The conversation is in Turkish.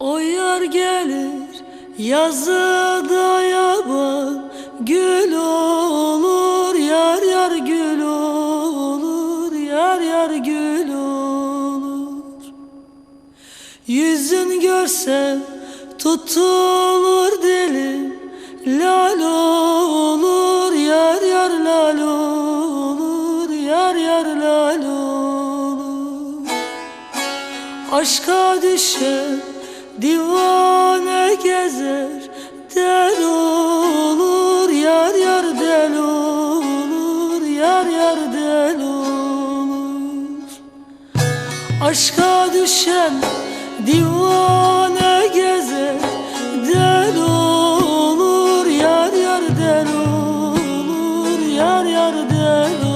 O yar gelir yazıda yaban Gül olur yar yar gül olur Yar yar gül olur. Yüzün görsem tutulur dilim Lal olur yar yar lal olur Yar yar lal olur. Aşka düşen divane gezer der olur yar yar del olur yar yar del olur. Aşka düşen divane gezer der olur yar yar del olur yar yar del olur